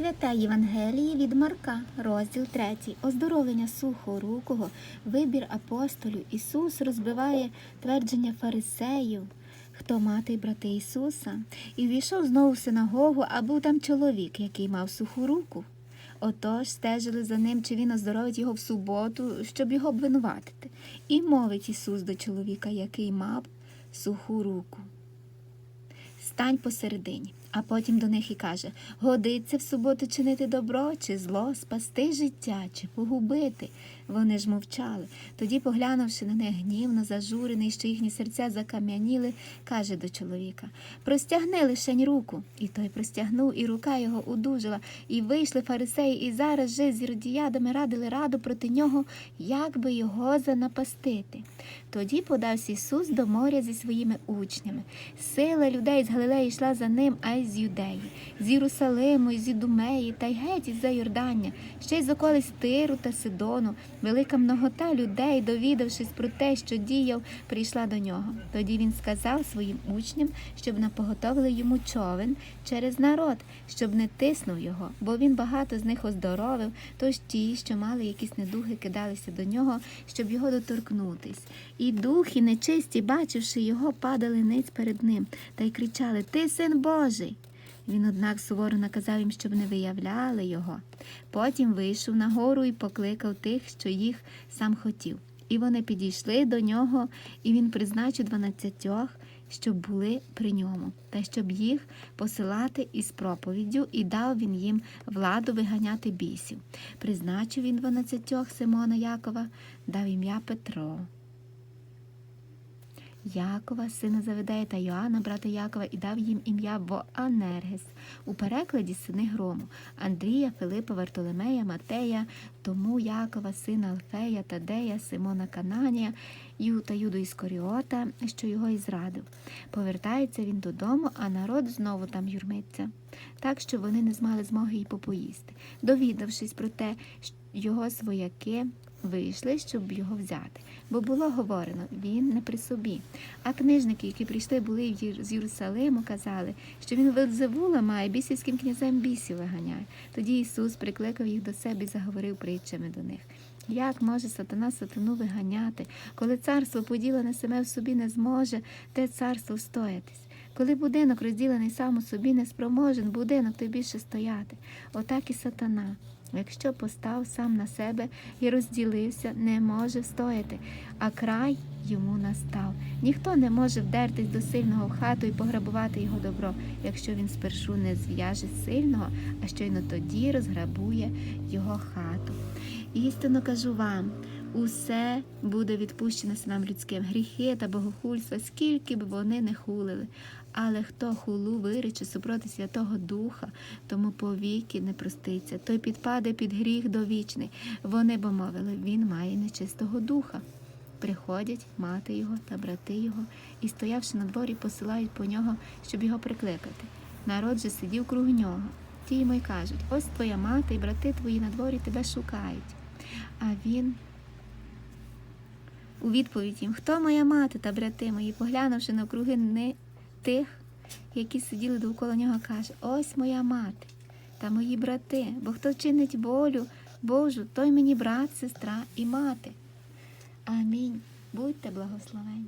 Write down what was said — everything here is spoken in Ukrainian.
Святе Євангеліє від Марка, розділ 3. Оздоровлення сухорукого, вибір апостолів. Ісус розбиває твердження фарисеїв. Хто мати й брати Ісуса? І війшов знову в синагогу, а був там чоловік, який мав суху руку. Отож стежили за ним, чи він оздоровить його в суботу, щоб його обвинуватити. І мовить Ісус до чоловіка, який мав суху руку. Стань посередині, а потім до них і каже: годиться в суботу чинити добро чи зло, спасти життя чи погубити. Вони ж мовчали. Тоді, поглянувши на них гнівно, зажурений, що їхні серця закам'яніли, каже до чоловіка: Простягни лишень руку. І той простягнув, і рука його удужала, і вийшли фарисеї, і зараз же з іродіядами радили раду проти нього, як би його занапастити. Тоді подався Ісус до моря зі своїми учнями. Сила людей з Галилеї йшла за ним, а й з Юдеї, з Єрусалиму, з Ідумеї, та й геть із-за Йордання, ще й з околиць Тиру та Сидону. Велика многота людей, довідавшись про те, що діяв, прийшла до нього. Тоді він сказав своїм учням, щоб напоготовили йому човен через народ, щоб не тиснув його, бо він багато з них оздоровив, тож ті, що мали якісь недуги, кидалися до нього, щоб його доторкнутись. І духи нечисті, бачивши його, падали ниць перед ним та й кричали: Ти син Божий. Він, однак, суворо наказав їм, щоб не виявляли його. Потім вийшов на гору і покликав тих, що їх сам хотів. І вони підійшли до нього, і він призначив дванадцятьох, щоб були при ньому, та щоб їх посилати із проповіддю, і дав він їм владу виганяти бісів. Призначив він дванадцятьох Симона Якова, дав ім'я Петро. Якова, сина Заведея та Йоанна, брата Якова, і дав їм ім'я Боанергес, у перекладі сини грому, Андрія, Филипа, Вартолемея, Матея, тому Якова, сина Алфея, Тадея, Симона Кананія, Ю та Юду Іскоріота, що його і зрадив. Повертається він додому, а народ знову там юрмиться, так що вони не змали змоги й попоїсти. Довідавшись про те, його свояки вийшли, щоб його взяти. Бо було говорено, він не при собі. А книжники, які прийшли були з Єрусалиму, казали, що він Велзевула має бісівським князем бісів виганяє. Тоді Ісус прикликав їх до себе і заговорив притчами до них. Як може сатана сатану виганяти, коли царство поділене саме в собі не зможе, те царство встоятись? Коли будинок розділений сам у собі не спроможен, будинок той більше стояти. Отак і сатана. Якщо постав сам на себе і розділився, не може встояти, а край йому настав. Ніхто не може вдертись до сильного в хату і пограбувати його добро, якщо він спершу не зв'яже сильного, а щойно тоді розграбує його хату. Істинно кажу вам. Усе буде відпущено синам людським, гріхи та богохульства, скільки б вони не хулили. Але хто хулу вирече супроти Святого Духа, тому повіки не проститься, той підпаде під гріх довічний. Вони бо мовили, він має нечистого духа. Приходять мати його та брати його, і, стоявши на дворі, посилають по нього, щоб його прикликати. Народ же сидів круг нього. Ті йому й кажуть: ось твоя мати і брати твої на дворі тебе шукають. А він у відповідь їм, хто моя мати та брати мої, поглянувши навкруги не тих, які сиділи довкола нього, каже: Ось моя мати та мої брати, бо хто чинить волю Божу, той мені брат, сестра і мати. Амінь. Будьте благословені.